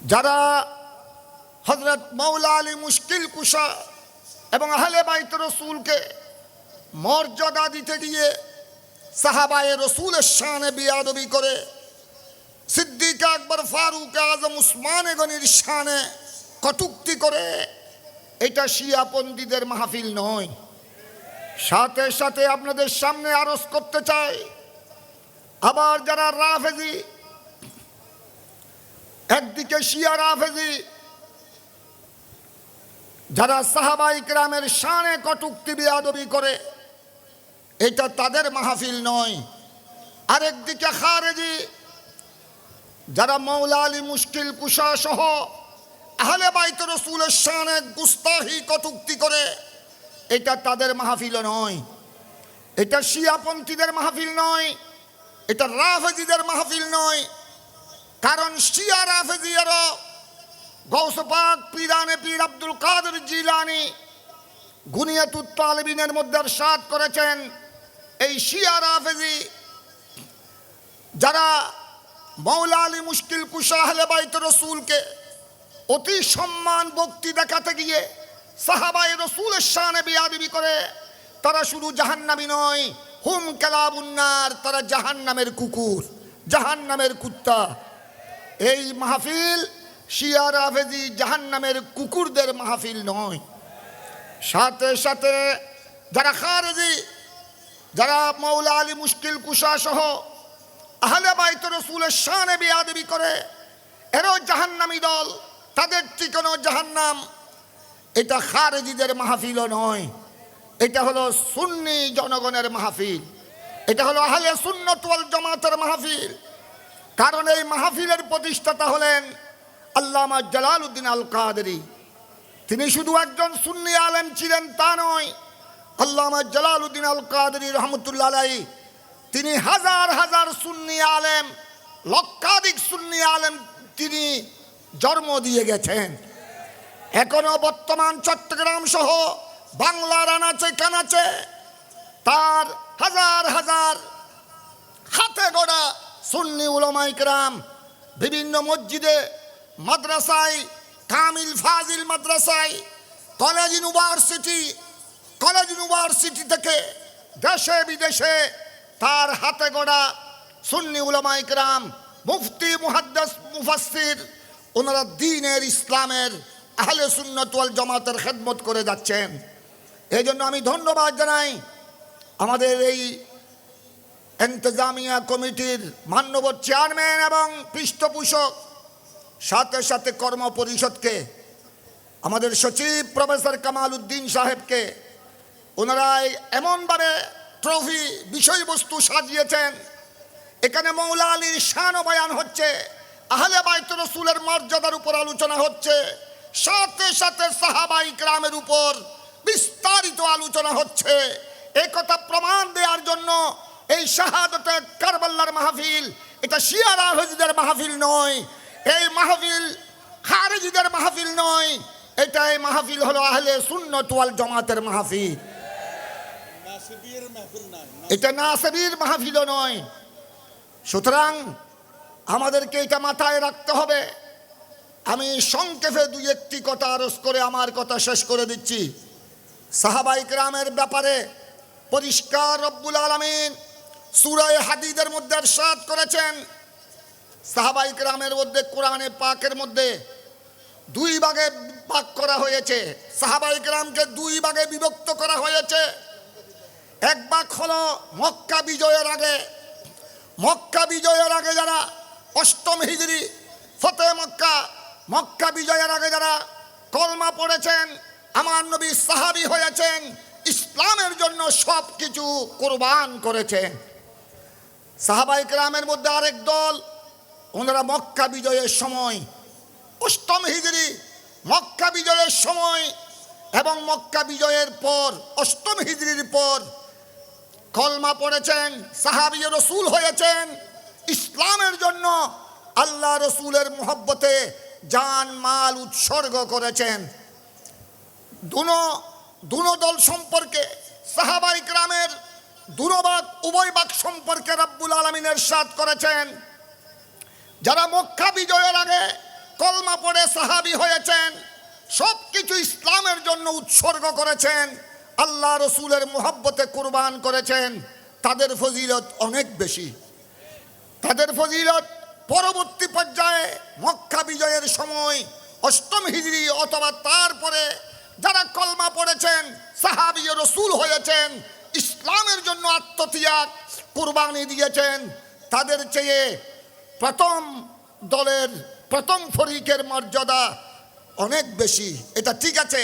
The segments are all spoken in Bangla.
যারা হজরত মৌলা আলী মুশকিল কুশা এবং আহলে বাইত রসুলকে মর্যাদা দিতে গিয়ে সাহাবায়ে রসুলের শানে বিয়াদবি করে, সিদ্দিক আকবর, ফারুক আজম, উসমানে গনির শানে কটুক্তি করে, এটা শিয়া পন্ডিতের মাহফিল নয়। সাথে সাথে আপনাদের সামনে আরজ করতে চাই, আবার যারা রাফেজি একদিকে শিয়া রাফেজি, যারা সাহাবাই গ্রামের শানে কটুক্তি বিয়াদবি করে, এটা তাদের মাহফিল নয়। আরেকদিকে খারেজি, যারা মৌলা আলী মুশকিল কুশা সহ আহলে বাইত রসুলের শানে গুস্তাহি কটুক্তি করে, এটা তাদের মাহফিল নয়। এটা শিয়াপন্থীদের মাহফিল নয়, এটা রাফেজিদের মাহফিল নয়। কারণ শিয়া রাফেজিয়ারও গৌসপাক পীরানে পীর আব্দুল কাদের জিলানি গুনিয়াতুত তালেবিনের মধ্যে সাত করেছেন। এই শিয়া রাফেজি যারা মৌলা আলী মুশকিল কুশা আহলে বাইত রসুলকে অতি সম্মান, ভক্তি দেখাতে গিয়ে সাহাবাই রসুলের শানে বিয়াদিবি করে, তারা শুধু জাহান্নামি নয়, হুম কেলাবুন্নার, তারা জাহান্নামের কুকুর, জাহান্নামের কুত্তা এই মাহফিল শিয়ার আফেজি জাহান্নামের কুকুরদের মাহফিল নয়। সাথে সাথে যারা খারেজি, যারা মৌলা আলী মুশকিল কুশা সহ আহলে বাইত রসুলের শানে বিয়াদবি করে, এরও জাহান্নামি দল, তাদের ঠিকানো জাহান্নাম। এটা খারেজিদের মাহফিলও নয়, এটা হলো সুন্নি জনগণের মাহফিল, এটা হলো আহলে সুন্নত ওয়াল জামাতের মাহফিল। কারণ এই মাহফিলের প্রতিষ্ঠাতা হলেন আল্লামা জালালউদ্দিন আল কাদেরি তিনি শুধু একজন সুন্নি আলেম ছিলেন, তা নয়, আল্লামা জালালউদ্দিন আল কাদেরি রহমতুল্লাহ আলাই তিনি হাজার হাজার সুন্নি আলেম, লক্ষাধিক সুন্নি আলেম তিনি জন্ম দিয়ে গেছেন। এখনও বর্তমান চট্টগ্রাম সহ বাংলার আনাচে কানাচে তার হাজার হাজার হাতে গড়া সুন্নি উলামাই কেরাম বিভিন্ন মসজিদে, মাদ্রাসায়, কামিল ফাজিল মাদ্রাসায় কলেজ ইউনিভার্সিটি কলেজ ইউনিভার্সিটি থেকে দেশে বিদেশে তার হাতে গড়া সুন্নি উলামাই কেরাম মুফতি, মুহাদ্দাস, মুফাসসির ওনারা দিনের ইসলামের আহলে সুন্নত ওয়াল জামাতের খেদমত করে যাচ্ছেন। এই জন্য আমি ধন্যবাদ জানাই আমাদের এই এন্তেজামিয়া কমিটির মান্যবর চেয়ারম্যান এবং পৃষ্ঠপোষক। সাথে সাথে কর্ম পরিষদকে, আমাদের সচিব প্রফেসর কামাল উদ্দিন সাহেবকে ওনারা এই এমনভাবে ট্রফি বিষয়বস্তু সাজিয়েছেন। এখানে মৌলা আলীর শান বয়ান হচ্ছে, আহলে বাইত রসুলের মর্যাদার উপর আলোচনা হচ্ছে, সাথে সাথে সাহাবাই গ্রামের উপর বিস্তারিত আলোচনা হচ্ছে। এ কথা প্রমাণ দেওয়ার জন্য এই শাহাদতে কারবাল্লার মাহফিল, এটা শিয়ারা হজিদের মাহফিল নয়, এই মাহফিল খারেজিদের মাহফিল নয়, এটা এই মাহফিল হলো আহলে সুন্নত ওয়াল জামাতের মাহফিল। এটা নাসেবির মাহফিলও নয়। সুতরাং আমাদেরকে এটা মাথায় রাখতে হবে। আমি সংক্ষেপে দুই একটি কথা আরজ করে আমার কথা শেষ করে দিচ্ছি। সাহাবাইক রামের ব্যাপারে পরিষ্কার রব্বুল আলমিন সুরায় হাদিদের মধ্যে সাত করেছেন। সাহাবাই গ্রামের মধ্যে, কোরআনে পাকের মধ্যে দুই ভাগে ভাগ করা হয়েছে। সাহাবাই গ্রামকে দুই ভাগে বিভক্ত করা হয়েছে। এক ভাগ হলো মক্কা বিজয়ের আগে। মক্কা বিজয়ের আগে যারা অষ্টম হিজড়ি ফতে মক্কা মক্কা বিজয়ের আগে যারা কলমা পড়েছেন, আমার নবী সাহাবি হয়েছেন, ইসলামের জন্য সব কিছু কোরবান করেছেন। সাহাবাই গ্রামের মধ্যে আরেক দল, ওনারা মক্কা বিজয়ের সময়, অষ্টম হিজড়ি মক্কা বিজয়ের সময় এবং মক্কা বিজয়ের পর, অষ্টম হিজড়ির পর কলমা পড়েছেন, সাহাবি রসুল হয়েছেন। ইসলামের জন্য আল্লাহ রসুলের মোহব্বতে জান, মাল উৎসর্গ করেছেন। দুনো দুনো দল সম্পর্কে সাহাবাই গ্রামের দুনোবাগ উভয় বাক সম্পর্কে রব্বুল আলমিনের সাদ করেছেন। যারা মক্কা বিজয়ের আগে কলমা পড়ে সাহাবি হয়েছেন সব কিছু ইসলামের জন্য উৎসর্গ করেছেন, আল্লাহ রসুলের মোহাব্বতে কোরবান করেছেন, তাদের ফজিলত অনেক বেশি। তাদের ফজিলত পরবর্তী পর্যায়ে মক্কা বিজয়ের সময় অষ্টম হিজড়ি অথবা তারপরে যারা কলমা পড়েছেন, সাহাবি রসুল হয়েছেন ইসলামের জন্য আত্মত্যাগ কুরবানি দিয়েছেন। তাদের চেয়ে প্রথম দলের, প্রথম ফরিকের মর্যাদা অনেক বেশি। এটা ঠিক আছে।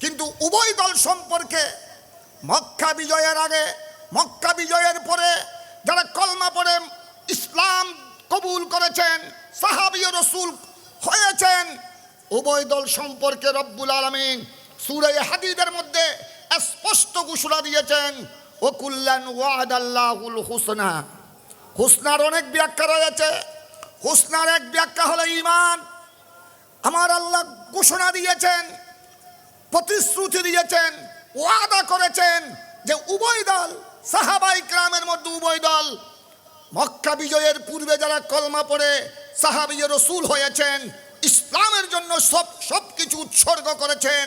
কিন্তু উভয় দল সম্পর্কে মক্কা বিজয়ের আগে, মক্কা বিজয়ের পরে যারা কলমা পরে ইসলাম কবুল করেছেন সাহাবীয় রসুল হয়েছেন, উভয় দল সম্পর্কে রব্বুল আলমিন সুরে হাদিদের মধ্যে স্পষ্ট ঘোষণা দিয়েছেন ও কুল্লান ওয়াদ আল্লাহুল হুসনা। হুসনার অনেক ব্যাখ্যা রয়েছে। হুসনার এক ব্যাখ্যা হলো ইমান আমার আল্লাহ ঘোষণা দিয়েছেন, প্রতিশ্রুতি দিয়েছেন, ওয়াদা করেছেন যে উভয় দল সাহাবাই গ্রামের মধ্যে উভয় দল, মক্কা বিজয়ের পূর্বে যারা কলমা পড়ে সাহাবিয়ে রসুল হয়েছেন, ইসলামের জন্য সব সব কিছু উৎসর্গ করেছেন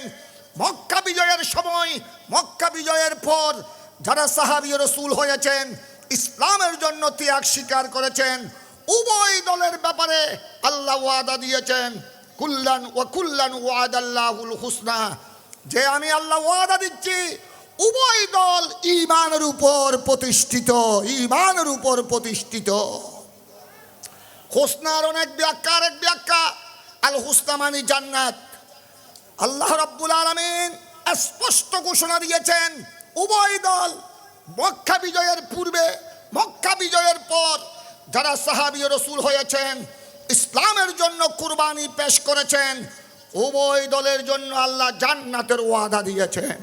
মক্কা বিজয়ের সময়, মক্কা বিজয়ের পর যারা সাহাবিয়ে রসুল হয়েছেন, ইসলামের জন্য ত্যাগ স্বীকার করেছেন, উভয় দলের ব্যাপারে আল্লাহ ওয়াদা দিয়েছেন, কুল্লান ও কুল্লান ওয়াদ আল্লাহুল হুসনা। যে আমি আল্লাহ ওয়াদা দিচ্ছি, উভয় দল ইমানের উপর প্রতিষ্ঠিত ইমানের উপর প্রতিষ্ঠিত। হোসনার অনেক ব্যাখ্যা, আরেক ব্যাখ্যা আল হুসনা মানে জান্নাত। আল্লাহ রাব্বুল আলামিন স্পষ্ট ঘোষণা দিয়েছেন, উভয় দল মক্কা বিজয়ের পূর্বে, মক্কা বিজয়ের পর যারা সাহাবী রসুল হয়েছেন, ইসলামের জন্য কুরবানি পেশ করেছেন, উভয় দলের জন্য আল্লাহ জান্নাতের ওয়াদা দিয়েছেন।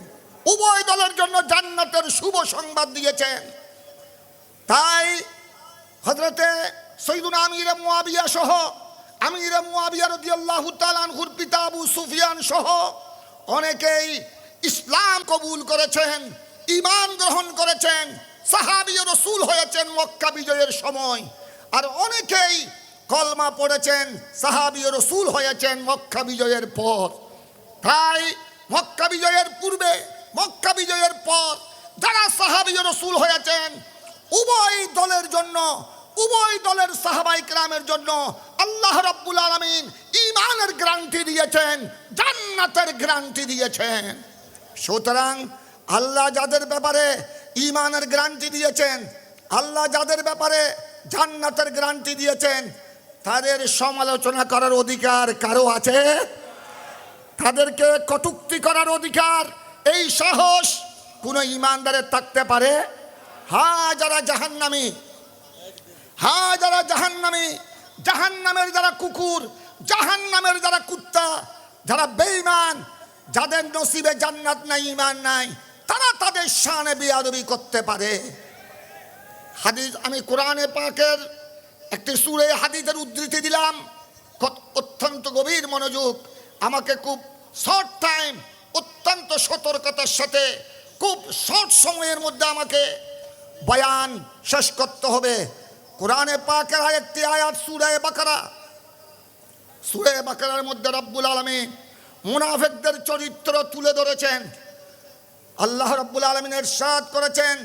উভয় দলের জন্য জান্নাতের শুভ সংবাদ দিয়েছেন। তাই হজরতে সৈদুন আমির মুয়াবিয়া সহ আমির মুয়াবিয়া রদিয়াল্লাহু তাআলার পিতা আবু সুফিয়ান সহ অনেকেই ইসলাম কবুল করেছেন, ঈমান গ্রহণ করেছেন, সাহাবী ও রসুল হয়েছেন মক্কা বিজয়ের সময়। আর অনেকেই কলমা পড়েছেন, সাহাবী ও রসুল হয়েছেন মক্কা বিজয়ের পর। তাই মক্কা বিজয়ের পূর্বে, মক্কা বিজয়ের পর যারা সাহাবী ও রসুল হয়েছেন, উভয় দলের জন্য, উভয় দলের সাহাবাই ক্রামের জন্য আল্লাহ রাব্বুল আলামিন ইমানের গ্রান্টি দিয়েছেন, জান্নাতের গ্রান্টি দিয়েছেন। সুতরাং আল্লাহ যাদের ব্যাপারে ইমানের গ্রান্টি দিয়েছেন, আল্লাহ যাদের ব্যাপারে জান্নাতের গ্রান্টি দিয়েছেন, তাদের সমালোচনা করার অধিকার কারও আছে? তাদেরকে কটুক্তি করার অধিকার, এই সাহস কোনো ইমানদারের থাকতে পারে? হা যারা জাহান্নামী হা যারা জাহান্নামী জাহান্নামের যারা কুকুর, জাহান্নামের যারা কুত্তা, যারা বেঈমান, যাদের নসিবে জান্নাত নাই ইমান নাই, তারা তাদের শানে বিয়াদবি করতে পারে। হাদিস, আমি কোরআনে পাকের একটি সুরে হাদিসের উদ্ধৃতি দিলাম। অত্যন্ত গভীর মনোযোগ। আমাকে খুব শর্ট টাইম অত্যন্ত সতর্কতার সাথে খুব শর্ট সময়ের মধ্যে আমাকে বয়ান শেষ করতে হবে। কোরআনে পাকের একটি আয়াত সুরে বাকারা। সুরে বাকারার মধ্যে রব্বুল আলমী মুনাফেকদের চরিত্র তুলে ধরেছেন। আল্লাহ রব্বুল আলমিনের সাদ করেছেন,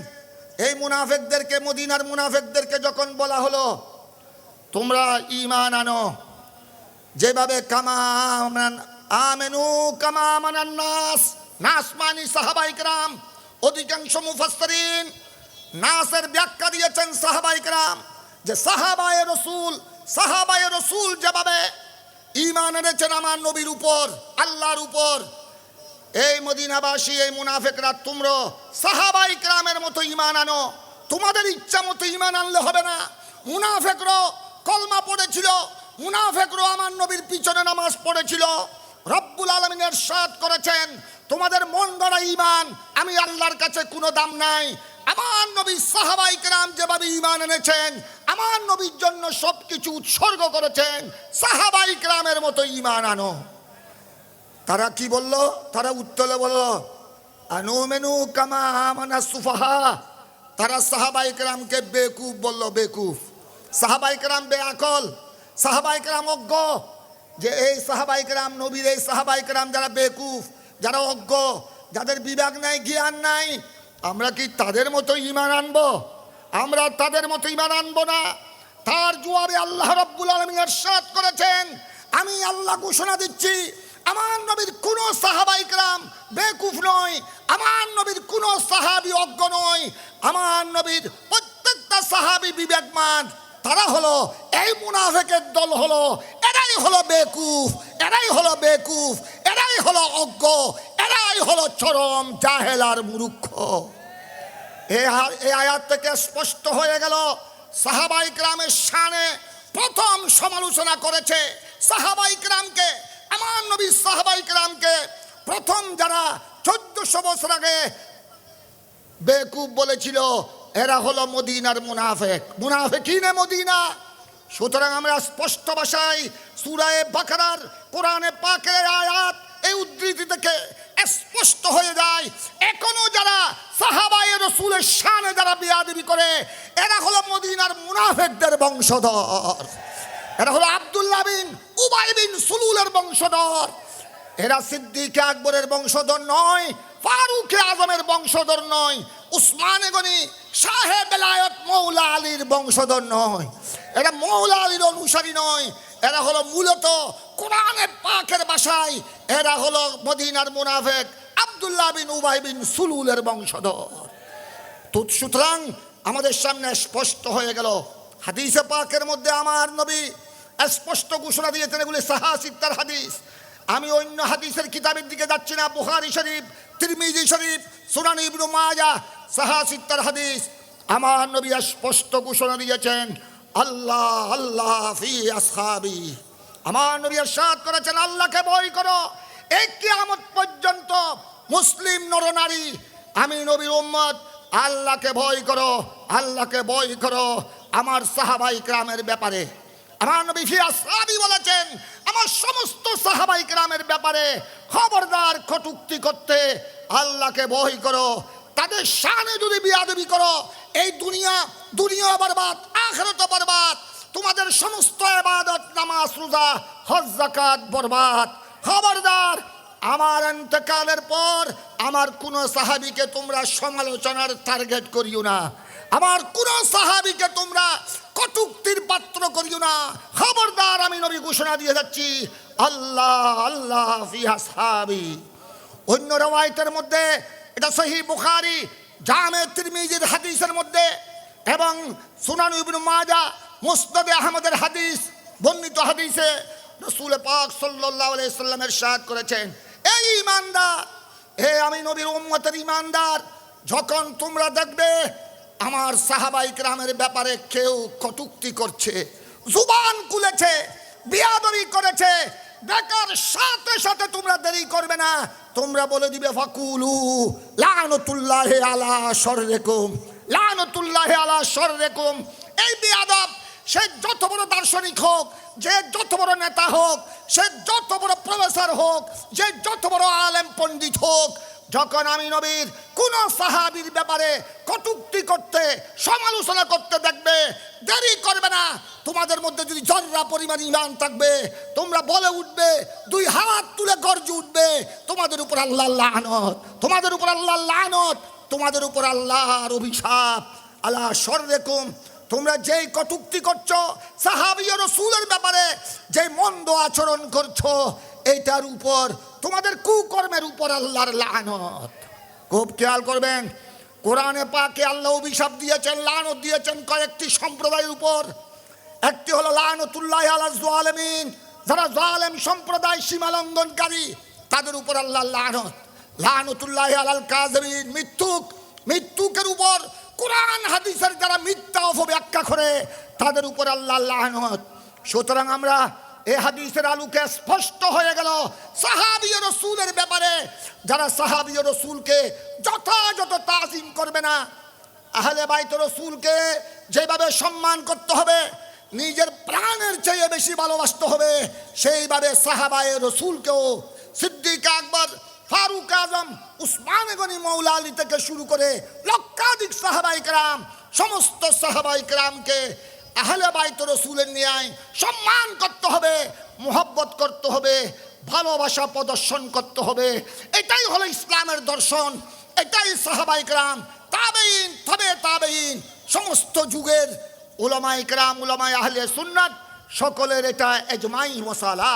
এই মুনাফেকদেরকে, মদিনার মুনাফেকদেরকে যখন বলা হলো, তোমরা ইমান আনো। যেভাবে কামান আমেনু কামামান নাস নাস মানি সাহাবাইকরাম অধিকাংশ মুফাসসিরিন নাসের ব্যাখ্যা দিয়েছেন সাহাবাইকরাম যে সাহাবায়ে রসুল সাহাবায়ে রসুল যেভাবে ইমান এনেছেন আমার নবীর উপর, আল্লাহর উপর, এই মদিনাবাসী, এই মুনাফেকরা, তোমরা সাহাবাই গ্রামের মতো ইমান আনো। তোমাদের ইচ্ছা মতো ইমান আনলে হবে না। মুনাফেকরও কলমা পড়েছিল মুনাফেকরও আমার নবীর পিছনে নামাজ পড়েছিল। রব্বুল আলমিনের সাদ করেছেন, তোমাদের মন গড়া ইমান আমি আল্লাহর কাছে কোনো দাম নাই। আমার নবী সাহাবাই কেরাম যেভাবে ইমান এনেছেন আমার নবীর জন্য সব কিছু উৎসর্গ করেছেন। সাহাবাই কেরামের মতো ইমান আনো। তারা কি বলল? তারা উত্তরে বলল আনু মেনু কামা মানা সুফাহা। তারা সাহাবাই কেরামকে বেকুফ বলল, বেকুফ। সাহাবাই কেরাম বেআকল, সাহাবাই কেরাম অজ্ঞ। যে এই সাহাবাইকরাম নবীর এই সাহাবাইকরাম যারা বেকুফ, যারা অজ্ঞ, যাদের বিবেক নাই, জ্ঞান নাই, আমরা কি তাদের মতো ইমান আনব? আমরা তাদের মতো ইমান আনব না। তার জবাবে আল্লাহ রব্বুল আলমী এরশাদ করেছেন। আমি আল্লাহ ঘোষণা দিচ্ছি, আমার নবীর কোনো সাহাবাইকরাম বেকুফ নয়, আমার নবীর কোনো সাহাবি অজ্ঞ নয়, আমার নবীর প্রত্যেকটা সাহাবি বিবেকমান তারা হলো এই মুনাফেকের দল হলো, এরাই হলো বেকুফ, এরাই হলো বেকুফ, এরাই হলো অজ্ঞ, এরাই হলো চরম জাহেলার মূর্খ। এই আয়াত থেকে স্পষ্ট হয়ে গেল, সাহাবাই গ্রামের শানে প্রথম সমালোচনা করেছে সাহাবাই গ্রামকে আমার নবী সাহাবাই গ্রামকে প্রথম যারা চোদ্দশো বছর আগে বেকুব বলেছিল, এরা হলো মদিনার মুনাফেক। মুনাফেকিনে মদিনা। সুতরাং আমরা স্পষ্ট ভাষায় সুরায় বাকারার, কোরআনে পাকের আয়াত এই উদ্ধৃতি থেকে স্পষ্ট হয়ে যায়। এখনও যারা সাহাবায়ে রসুলের শানে যারা বিয়াদবি করে, এরা হলো মদিনার মুনাফেকদের বংশধর। এরা হলো আব্দুল্লাহ বিন উবাই বিন সুলুলের বংশধর। এরা সিদ্দিক আকবরের বংশধর নয়, ফারুক আজমের বংশধর নয়, উসমানে গনি, শাহে মৌলা আলীর বংশধর নয়। এরা মৌলা আলীর অনুসারী নয়, এরা হলো মূলত কোরআনে পাকের বাসায় এরা হলো মদিনার মুনাফেক আব্দুল্লাহ বিন উবাই বিন সুলুলের বংশধর। সুতরাং আমাদের সামনে স্পষ্ট হয়ে গেল। হাদিসে পাকের মধ্যে আমার নবী স্পষ্ট ঘোষণা দিয়েছেন এগুলি সাহাসিত্তার হাদিস। আমি অন্য হাদিসের কিতাবের দিকে যাচ্ছি না। বুখারি শরীফ, তিরমিজি শরীফ, সুনান ইবনু মাজা সাহাসিত্তার হাদিস। আমার নবী স্পষ্ট ঘোষণা দিয়েছেন, আল্লাহ আল্লাহ ফি আসহাবি। আমার নবী সাদ করেছেন, আল্লাহকে ভয় করো, এই কিয়ামত পর্যন্ত মুসলিম নরনারী, আমি নবীর উম্মত আল্লাহকে ভয় করো, আল্লাহকে ভয় করো। আমার সাহাবাই গ্রামের ব্যাপারে। আমার নবী ফি বলেছেন, আমার সমস্ত সাহাবাই গ্রামের ব্যাপারে খবরদার কটুক্তি করতে আল্লাহকে ভয় করো। তাদের শানে যদি বিয়াদবি করো, এই দুনিয়া দুনিয়া বরবাদ, আখরত বরবাদ, তোমাদের সমস্ত এবাদত, নামাজ, রোজা, হজ জাকাত বরবাদ। খবরদার আমার অন্তকালের পর আমার কোন সাহাবিকে তোমরা সমালোচনার টার্গেট করিও না। আমার কোন সাহাবিকে তোমরা কটুক্তির পাত্র করিও না। খবরদার আমি নবী ঘোষণা দিয়ে যাচ্ছি, আল্লাহ আল্লাহ ফিহা সাহাবি। অন্য রওয়ায়তের মধ্যে, এটা সহি বুখারি, জামে তিরমিজির হাদিসের মধ্যে এবং সুনান ইবনু মাজা, মুসনাদে আহমদের হাদিস, বর্ণিত হাদিসে রসুল পাক সাল্লাল্লাহু আলাইহি সাল্লামের সাদ করেছেন। এই ইমানদার, হে আমি নবীর উম্মতের ইমানদার, যখন তোমরা দেখবে আমার সাহাবাই গ্রামের ব্যাপারে কেউ কটুক্তি করছে, জুবান খুলেছে, বিয়াদবি করেছে, বেকার সাথে সাথে তোমরা দেরি করবে না, তোমরা বলে দিবে, ফাকুলু লানতুল্লাহ আলা সররেকুম লানতুল্লাহ আলা সররেকুম এই বিয়াদব সে যত বড় দার্শনিক হোক, যে যত বড় নেতা হোক, সে যত বড় প্রফেসর হোক, যে যত বড় আলেম পণ্ডিত হোক, যখন আমি নবীর কোন সাহাবির ব্যাপারে কটুক্তি করতে, সমালোচনা করতে দেখবে, দেরি করবে না। তোমাদের মধ্যে যদি জর্রা পরিমাণ ইমান থাকবে, তোমরা বলে উঠবে, দুই হাত তুলে গর্জে উঠবে, তোমাদের উপর আল্লাহ লানত, তোমাদের উপর আল্লাহ লানত, তোমাদের উপর আল্লাহর অভিশাপ। আল্লাহ সর তোমরা যেই কটুক্তি করছ সাহাবীয় রসুলের ব্যাপারে যে মন্দ আচরণ করছ, এইটার উপর তোমাদের কুকর্মের উপর আল্লাহর লানত। খুব খেয়াল করবেন, কোরআনে পাকে আল্লাহ অভিশাপ দিয়েছেন, লানত দিয়েছেন কয়েকটি সম্প্রদায়ের উপর। একটি হলো লানতুল্লাহ আলা জালেমিন যারা জালেম সম্প্রদায় সীমা লঙ্ঘনকারী তাদের উপর আল্লাহ লানত। লানতুল্লাহ আলাল কাজমিন মৃত্যুক, মৃত্যুকের উপর কোরআন, হাদিসের যারা মিথ্যা অপব্যাখ্যা করে, তাদের উপর আল্লাহ লানত সুতরাং আমরা এ হাদিসের আলুকে স্পষ্ট হয়ে গেল সাহাবীয় রসুলের ব্যাপারে। যারা সাহাবীয় রসুলকে যথাযথ তাজিম করবে না, আহলে বাইত রসুলকে যেভাবে সম্মান করতে হবে, নিজের প্রাণের চেয়ে বেশি ভালোবাসতে হবে, সেইভাবে সাহাবায়ে রসুলকেও সিদ্দিক আকবর ফারুক আজম উসমান গনি মৌলা আলী থেকে শুরু করে লক্ষাধিক সাহাবাইকরাম সমস্ত সাহাবাইকরামকে আহলে বাইত রসুলের নিয়ায় সম্মান করতে হবে, মোহব্বত করতে হবে, ভালোবাসা প্রদর্শন করতে হবে। এটাই হলো ইসলামের দর্শন, এটাই সাহাবাইকরাম তাবেইন তবে তাবেইন সমস্ত যুগের উলামাইকরাম উলামাই আহলে সুন্নাত, সকলের এটা এজমাই মশালা।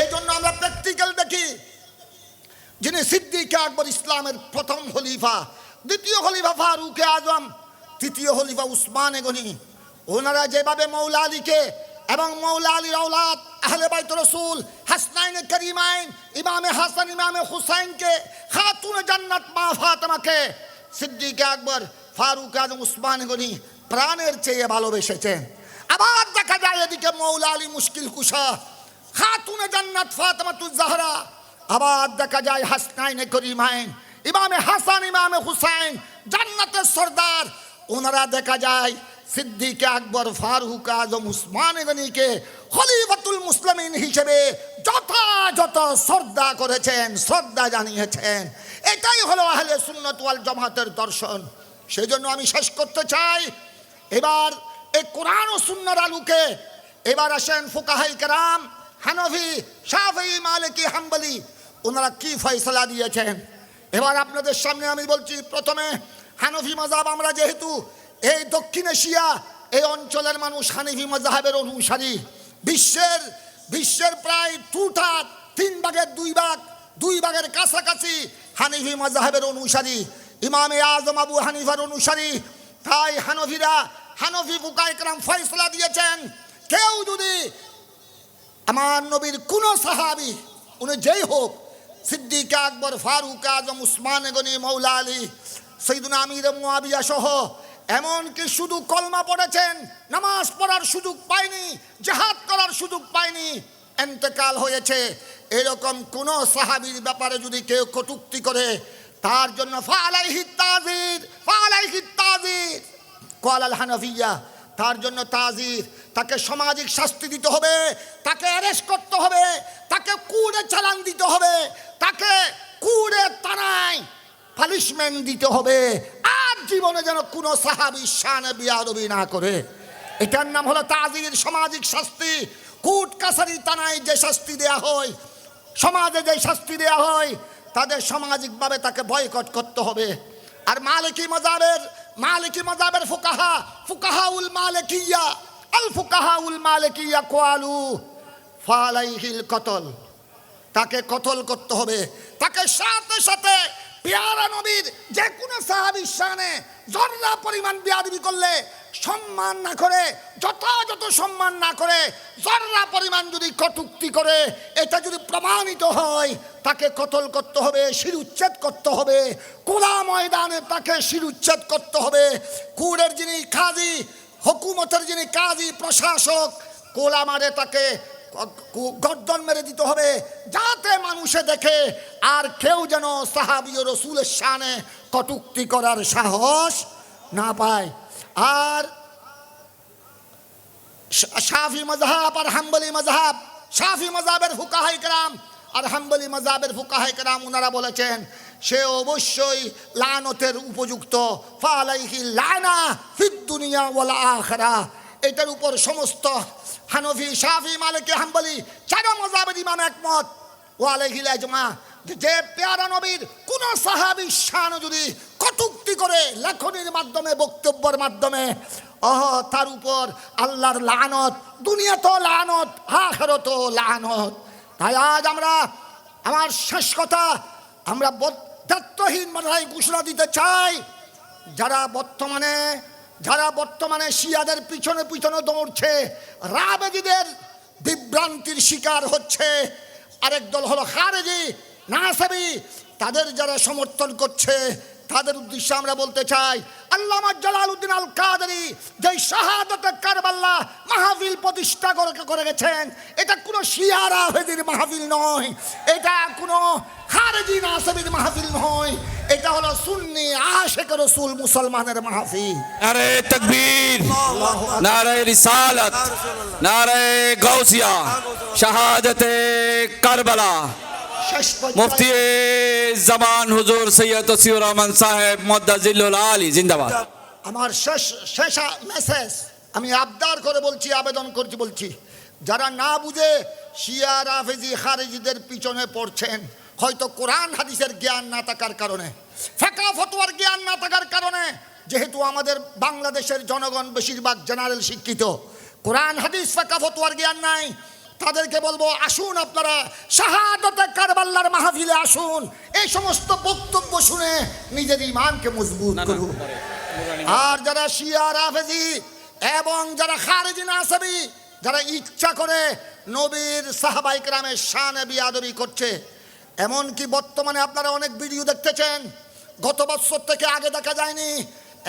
এই জন্য আমরা প্র্যাকটিক্যাল দেখি যিনি সিদ্দিক আকবর ইসলামের প্রথম খলিফা, দ্বিতীয় খলিফা ফারুকে আজম, তৃতীয় খলিফা উসমান গনি। ওনারা যেভাবে মৌলা আলীকে এবং মৌলা আলীর আওলাদ আহলে বাইত রসুল হাসনাইন করিমাইন, ইমামে হাসান, ইমামে হুসাইনকে খাতুন জান্নাত মা ফাতেমাকে সিদ্দিক আকবর, ফারুক আজম, উসমান গনি প্রাণের চেয়ে ভালোবেসেছেন। আবার দেখা যায় এদিকে মৌলা আলী মুশকিল কুশা, খাতুনে জান্নাত ফাতেমাতুজ জাহরা আবার দেখা যায় হাসনাইনে করিমাইন, ইমামে হাসান, ইমামে হুসাইন, জান্নাতের সর্দার। ওনারা দেখা যায় সিদ্দিকে আকবর, ফারুক আজম, উসমান গনিকে খলিফাতুল মুসলিমিন হিসেবে যথাযথ শ্রদ্ধা করেছেন, শ্রদ্ধা জানিয়েছেন। এটাই হলো আহলে সুন্নত ওয়াল জামাতের দর্শন। সেই জন্য আমি শেষ করতে চাই। এবার এই কোরআন ও সুন্নার আলুকে এবার আসেন ফুকাহাই হানফি, শাফি, মালিকি, হাম্বলি, ওনারা কি ফয়সলা দিয়েছেন? এবার আপনাদের সামনে আমি বলছি, প্রথমে হানফি মজাব আমরা যেহেতু এই দক্ষিণ এশিয়া, এই অঞ্চলের মানুষ হানিফি মজাহের অনুসারী। বিশ্বের বিশ্বের প্রায় টুটা তিন ভাগের দুই ভাগ, দুই ভাগের কাছাকাছি হানিফি মজাহের অনুসারী। ইমামে আজম আবু হানিফার অনুসারী। তাই হানফিরা, হানফি বুকাইকরাম ফয়সলা দিয়েছেন। কেউ যদি আমার নবীর কোন সাহাবি, উনি যেই হোক, সিদ্দিক আকবর, ফারুক আজম, উসমান গনি, মৌলা আলী সৈদুল আমির মুয়াবিয়া সহ, এমনকি শুধু কলমা পড়েছেন, নামাজ পড়ার সুযোগ পায়নি, জেহাদ করার সুযোগ পায়নি, এন্তেকাল হয়েছে। এরকম কোন সাহাবির ব্যাপারে যদি কেউ কটুক্তি করে, তার জন্য ফালাইহি তাজির ফালাইহি তাজির কলাল হানফিয়া তার জন্য তাজির, তাকে সামাজিক শাস্তি দিতে হবে, তাকে অ্যারেস্ট করতে হবে, তাকে কুড়ে চালান দিতে হবে, তাকে কুড়ে তানায় পানিশমেন্ট দিতে হবে। আর জীবনে যেন কোনো সাহাবি শানে বিয়ারবি না করে। এটার নাম হলো তাজির সামাজিক শাস্তি। কুট কাছারি তানায় যে শাস্তি দেয়া হয়, সমাজে যে শাস্তি দেয়া হয়, তাদের সামাজিকভাবে তাকে বয়কট করতে হবে। আর মালিকি মজাবের মালিকি মজাবের ফুকাহা ফুকাহা উল মালিকিয়া, আল ফুকাহা উল মালিকিয়া কোয়ালু ফালাইহিল কতল। তাকে কতল করতে হবে। তাকে সাথে সাথে পেয়ারা নবীর যে কোনো সাহাবির সানে জর্রা পরিমাণ বিয়াদবি করলে সম্মান না করে, যথাযথ সম্মান না করে, জর্রা পরিমাণ যদি কটুক্তি করে, এটা যদি প্রমাণিত হয়, তাকে কতল করতে হবে, শিরুচ্ছেদ করতে হবে, কোলা ময়দানে তাকে শিরুচ্ছেদ করতে হবে কুড়ের যিনি কাজী, হকুমতের যিনি কাজী, প্রশাসক, কোলা মারে তাকে গর্দন মেরে দিতে হবে, যাতে মানুষে দেখে, আর কেউ যেন সাহাবি ও রসুলের শানে কটুক্তি করার সাহস না পায়। আর শাফি মজাহাব আর হাম্বলি মজাহাব শাফি মজাবের ফুকাহাই কেরাম আর হাম্বলি মজাবের ফুকাহাই কেরাম ওনারা বলেছেন, সে অবশ্যই লানতের উপযুক্ত। ফালাইহি লানা ফিদ দুনিয়া ওয়াল আখরা। এটার উপর সমস্ত হানফি, শাফি, মালিকি, হাম্বলি, চার মজাবের ইমাম একমত। ওয়ালাইহিল আজমা যে পেয়ারা নবীর কোন সাহাবি শান যদি কটুক্তি করে লেখনির মাধ্যমে, বক্তব্যের মাধ্যমে অহ তার উপর আল্লাহর লানত দুনিয়া তো লানত আখেরত লানত। তাই আজ আমরা, আমার শেষ কথা, আমরা বদাত্মহীন মাথায় ঘোষণা দিতে চাই, যারা বর্তমানে যারা বর্তমানে শিয়াদের পিছনে পিছনে দৌড়ছে রাবেদিদের বিভ্রান্তির শিকার হচ্ছে। আরেক দল হলো খারেজি নাসাবি তাদের যারা সমর্থন করছে, তাদের উদ্দেশ্যে আমরা বলতে চাই, আল্লামা জালালউদ্দিন আল কাদেরি যে শাহাদত কারবাল্লা মাহফিল প্রতিষ্ঠা করে করে গেছেন, এটা কোনো শিয়ারা হেদির মাহফিল নয়, এটা কোনো খারেজি নাসাবির মাহফিল নয়, এটা হলো সুন্নি আশেক রসুল মুসলমানের মাহফিল। আরে তকবীর, নারে রিসালত, নারে গৌসিয়া শাহাদতে কারবালা। মুফতি জামান হুজুর সৈয়দ তসিউর রহমান সাহেব মদ্দাজিল্লুল আলী জিন্দাবাদ। আমার শেষ শেষ মেসেজ আমি আবদার করে বলছি আবেদন করছি বলছি যারা না বুঝে শিয়া রাফেজি খারেজিদের পিছনে পড়ছেন হয়তো কোরআন হাদিসের জ্ঞান না থাকার কারণে ফেকা ফতোয়ার জ্ঞান না থাকার কারণে যেহেতু আমাদের বাংলাদেশের জনগণ বেশিরভাগ জেনারেল শিক্ষিত কোরআন হাদিস ফেকা ফতোয়ার জ্ঞান নাই তাদেরকে বলব আসুন আপনারা শাহাদতে কারবাল্লার মাহফিলে আসুন। এই সমস্ত বক্তব্য শুনে নিজের ইমানকে মজবুত করুন। আর যারা শিয়া রাফেজি এবং যারা খারেজি নাসাবি যারা ইচ্ছা করে নবীর সাহাবাইক রামের শানে বিয়াদবি করছে এমনকি বর্তমানে আপনারা অনেক ভিডিও দেখতেছেন গত বছর থেকে আগে দেখা যায়নি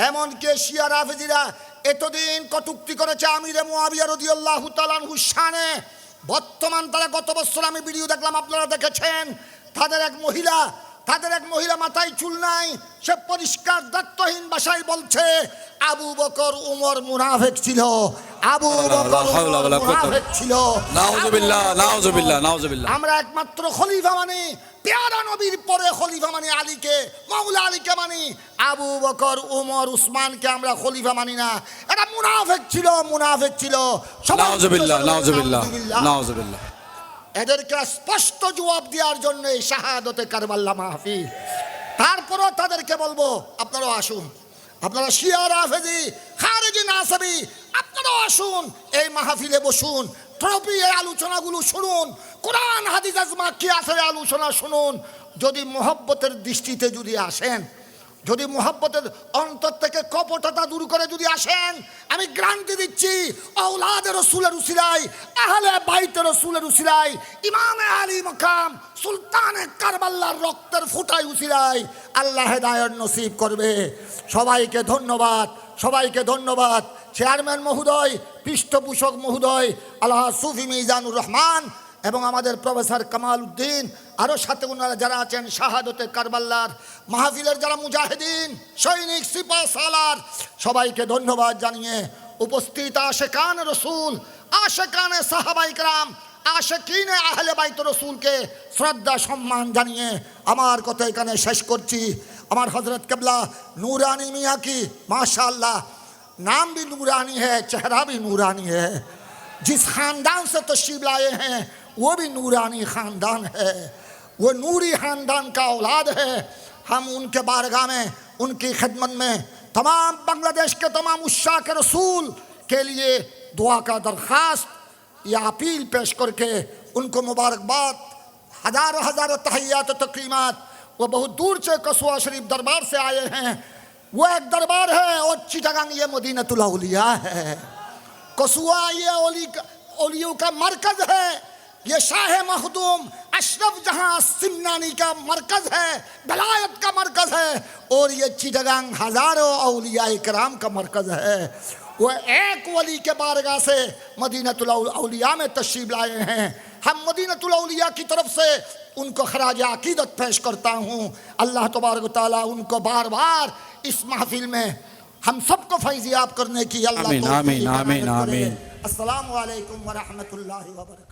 এমনকি শিয়া রাফেজিরা এতদিন কটুক্তি করেছে আমিরে মুয়াবিয়া রদিয়াল্লাহু তাআলাহু শানে বর্তমান তারা গত বছর আমি ভিডিও দেখলাম আপনারা দেখেছেন? তাদের এক মহিলা তাদের এক মহিলা মাথায় চুল নাই সে পরিষ্কার দত্তহীন ভাষায় বলছে আবু বকর উমর মুনাফেক ছিল আবু। মুনাফেক ছিল। আমরা একমাত্র খলিফা মানি পেয়ারা নবীর পরে খলিফা মানি আলীকে মাওলা আলীকে মানি। আবু বকর উমর উসমানকে আমরা খলিফা মানি না। এটা মুনাফেক ছিল মুনাফেক ছিল। সবাই এদেরকে স্পষ্ট জবাব দেওয়ার জন্য এই শাহাদতে কারবাল্লা মাহফিল। তারপরও তাদেরকে বলব, আপনারাও আসুন। আপনারা শিয়া রাফেজি খারেজি, নাসাবি, আপনারাও আসুন, এই মাহফিলে বসুন, ট্রফি, এই আলোচনাগুলো শুনুন, কোরআন, হাদিস, আজমা কি এই আলোচনা শুনুন। যদি মোহব্বতের দৃষ্টিতে যদি আসেন যদি মোহাব্বতের অন্তর থেকে কপটতা দূর করে যদি আসেন, আমি গ্রান্তি দিচ্ছি, ঔলাদ রসুলের উসিলাই আহলে বাইতে রসুলের উসিলাই ইমামে আলী মকাম, সুলতানে কারবাল্লার রক্তের ফুটাই উসিলাই আল্লাহ হেদায়ত নসিব করবে। সবাইকে ধন্যবাদ সবাইকে ধন্যবাদ। চেয়ারম্যান মহোদয়, পৃষ্ঠপোষক মহোদয়, আল্লাহ সুফি মিজানুর রহমান এবং আমাদের প্রফেসর কামাল উদ্দিন আরও সাথে ওনারা যারা আছেন শাহাদতে কারবাল্লার মাহফিলের যারা মুজাহিদিন সৈনিক সিপা সালার সবাইকে ধন্যবাদ জানিয়ে উপস্থিত আশেকান রসুল আশেকানে সাহাবাইকরাম আশেকিনে আহলে বাইত রসুলকে শ্রদ্ধা সম্মান জানিয়ে আমার কথা এখানে শেষ করছি আমার হজরত কেবলা নূরানি মিয়া কি মাশাল্লাহ नाम भी नूरानी है चेहरा भी नूरानी है जिस खानदान से तशरीफ लाए हैं वो भी नूरानी खानदान है वो नूरी खानदान का औलाद है। हम उनके बारगाह में, उनकी खिदमत में, तमाम बांग्लादेश के तमाम उस्सा के रसूल के लिए दुआ का दरख्वास्त या अपील पेश करके उनको मुबारकबाद, हज़ारों हज़ारों तहैयात तकरीमात, वो बहुत दूर से कसूआ शरीफ दरबार से आए हैं। वो एक दरबार है और चिटागांग ये मदीनतुल्लाउलिया है। कसूआ ये ओली का ओलियों का मरकज है। یہ شاہ مخدوم اشرف جہاں سمنانی کا مرکز ہے بلایت کا مرکز ہے اور یہ چٹگانگ ہزاروں اولیاء کرام کا مرکز ہے۔ وہ ایک ولی کے بارگاہ سے مدینہ الاولیاء میں تشریف لائے ہیں۔ ہم مدینہ الاولیاء کی طرف سے ان کو خراج عقیدت پیش کرتا ہوں۔ اللہ تبارک و تعالیٰ ان کو بار بار اس محفل میں ہم سب کو فیضیاب کرنے کی اللہ آمین آمین آمین آمین۔ السلام علیکم ورحمۃ اللہ وبرکاتہ۔